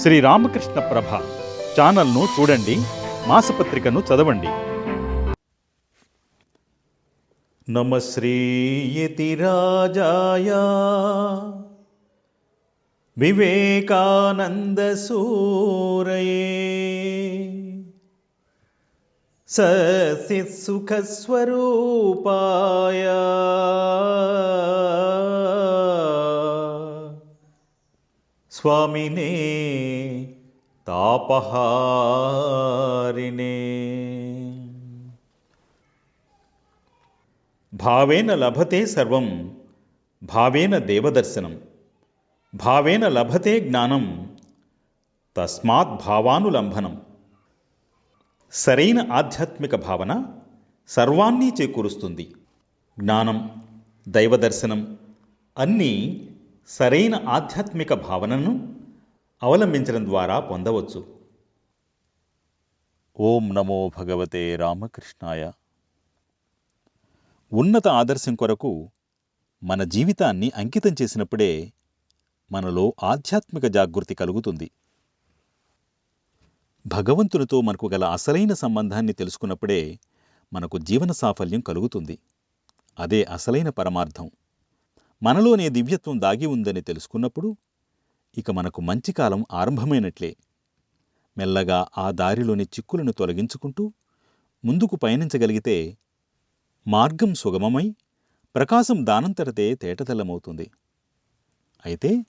శ్రీ రామకృష్ణ ప్రభ ఛానల్ను చూడండి మాసపత్రికను చదవండి. నమ శ్రీయతిరాజాయ వివేకానందసూరయే ససిసుఖస్వరూపాయ స్వామినే తాపహారిణే భావేన లభతే సర్వం భావేన దేవదర్శనం. భావేన లభతే జ్ఞానం తస్మాత్ భావానులంబనం సరైన ఆధ్యాత్మిక భావన సర్వాన్ని చేకూరుస్తుంది. జ్ఞానం దైవదర్శనం అన్నీ సరైన ఆధ్యాత్మిక భావనను అవలంబించడం ద్వారా పొందవచ్చు. ఓం నమో భగవతే రామకృష్ణాయ. ఉన్నత ఆదర్శం కొరకు మన జీవితాన్ని అంకితం చేసినప్పుడే మనలో ఆధ్యాత్మిక జాగృతి కలుగుతుంది. భగవంతునితో మనకు గల అసలైన సంబంధాన్ని తెలుసుకున్నప్పుడే మనకు జీవన సాఫల్యం కలుగుతుంది. అదే అసలైన పరమార్థం. మనలోనే దివ్యత్వం దాగి ఉందని తెలుసుకున్నప్పుడు ఇక మనకు మంచి కాలం ఆరంభమైనట్లే. మెల్లగా ఆ దారిలోని చిక్కులను తొలగించుకుంటూ ముందుకు పయనించగలిగితే మార్గం సుగమమై ప్రకాశం దానంతరతే తేటతెల్లమవుతుంది. అయితే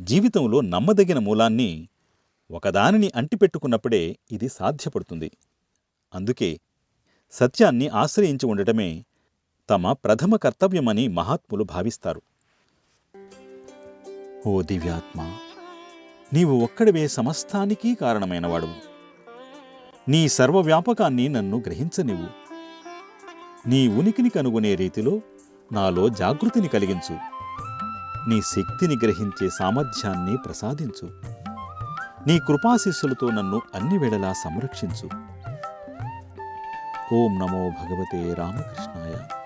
జీవితంలో నమ్మదగిన మూలాన్ని ఒకదానిని అంటిపెట్టుకున్నప్పుడే ఇది సాధ్యపడుతుంది. అందుకే సత్యాన్ని ఆశ్రయించి ఉండటమే తమ ప్రథమ కర్తవ్యమని మహాత్ములు భావిస్తారు. ఓ దివ్యాత్మ నీవు ఒక్కడివే సమస్తానికి కారణమైనవాడు. నీ సర్వవ్యాపకాన్ని నన్ను గ్రహించనివ్వు. నీ ఉనికిని కనుగొనే రీతిలో నాలో జాగృతిని కలిగించు. నీ శక్తిని గ్రహించే సామర్థ్యాన్ని ప్రసాదించు. నీ కృపాశిస్సులతో నన్ను అన్ని వేళలా సంరక్షించు. ఓం నమో భగవతే రామకృష్ణాయ.